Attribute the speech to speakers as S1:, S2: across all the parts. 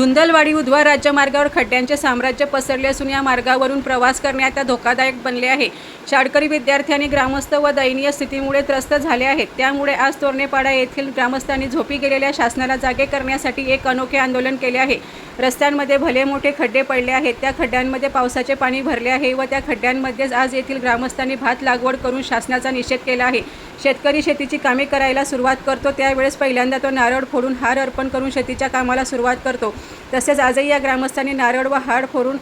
S1: धुंदलवाडी उधवा राज्यमार्गावर खड्ड्यांचे साम्राज्य पसरले असून या मार्गावरून प्रवास करणे आता धोकादायक बनले आहे. शाळकरी विद्यार्थ्यांनी ग्रामस्थ व दयनीय स्थितीमुळे त्रस्त झाले आहेत. त्यामुळे आज तोरणेपाडा येथील ग्रामस्थांनी झोपी गेलेल्या शासनाला जागे करण्यासाठी एक अनोखे आंदोलन केले आहे. रस्त्यांमध्ये भले मोठे खड्डे पडले आहेत त्या खड्ड्यांमध्ये पावसाचे पाणी भरले आहे व त्या खड्ड्यांमध्येच आज येथील ग्रामस्थांनी भात लागवड करून शासनाचा निषेध केला आहे. शेतकरी शेतीची कामे करायला सुरुवात करतो त्यावेळेस पहिल्यांदा तो नारळ फोडून हार अर्पण करून शेतीच्या कामाला सुरुवात करतो. तसेच आजही या ग्रामस्थांनी नारळ व हार फोडून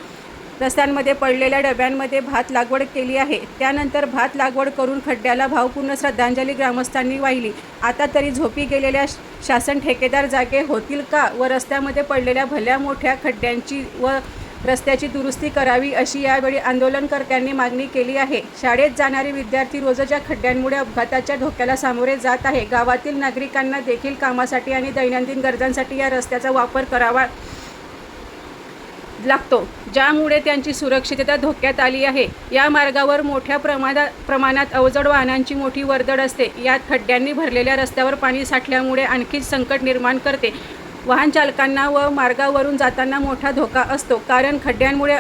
S1: रस्त्यांमध्ये पडलेल्या डब्यांमध्ये भात लागवड केली आहे. त्यानंतर भात लागवड करून खड्ड्याला भावपूर्ण श्रद्धांजली ग्रामस्थांनी वाहिली. आता तरी झोपी गेलेल्या श- शासन ठेकेदार जागे होतील का व रस्त्यामध्ये पडलेल्या भल्या मोठ्या खड्ड्यांची व रस्त्याची दुरुस्ती करावी अशी यावेळी आंदोलनकर्त्यांनी मागणी केली आहे. शाळेत जाणारे विद्यार्थी रोजच्या खड्ड्यांमुळे अपघाताच्या धोक्याला सामोरे जात आहे. गावातील नागरिकांना देखील कामासाठी आणि दैनंदिन गरजांसाठी या रस्त्याचा वापर करावा लागतो. ज्यामुळे त्यांची सुरक्षितता धोक्यात आली आहे. या मार्गावर मोठ्या प्रमाणात प्रमाणात अवजड वाहनांची मोठी वर्दळ असते. यात खड्ड्यांनी भरलेल्या रस्त्यावर पाणी साठल्यामुळे आणखीच संकट निर्माण करते. वाहन चालकांना व मार्गावरून जाताना मोठा धोका असतो. कारण खड्ड्यांमुळे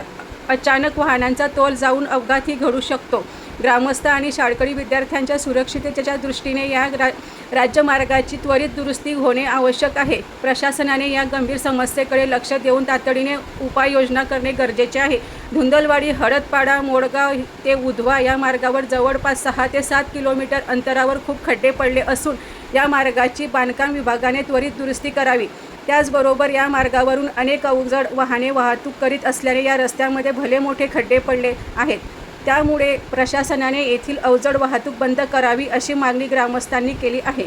S1: अचानक वाहनांचा तोल जाऊन अपघातही घडू शकतो. ग्रामस्थ आणि शाळकरी विद्यार्थ्यांच्या सुरक्षिततेच्या दृष्टीने या रा राज्यमार्गाची त्वरित दुरुस्ती होणे आवश्यक आहे. प्रशासनाने या गंभीर समस्येकडे लक्ष देऊन तातडीने उपाययोजना करणे गरजेचे आहे. धुंदलवाडी हळदपाडा मोडगाव ते उधवा या मार्गावर जवळपास सहा ते सात किलोमीटर अंतरावर खूप खड्डे पडले असून या मार्गाची बांधकाम विभागाने त्वरित दुरुस्ती करावी. त्याचबरोबर या मार्गावरून अनेक अवजड वाहने वाहतूक करीत असल्याने या रस्त्यामध्ये भले मोठे खड्डे पडले आहेत. त्यामुळे प्रशासनाने येथील अवजड वाहतूक बंद करावी अशी मागणी ग्रामस्थांनी केली आहे.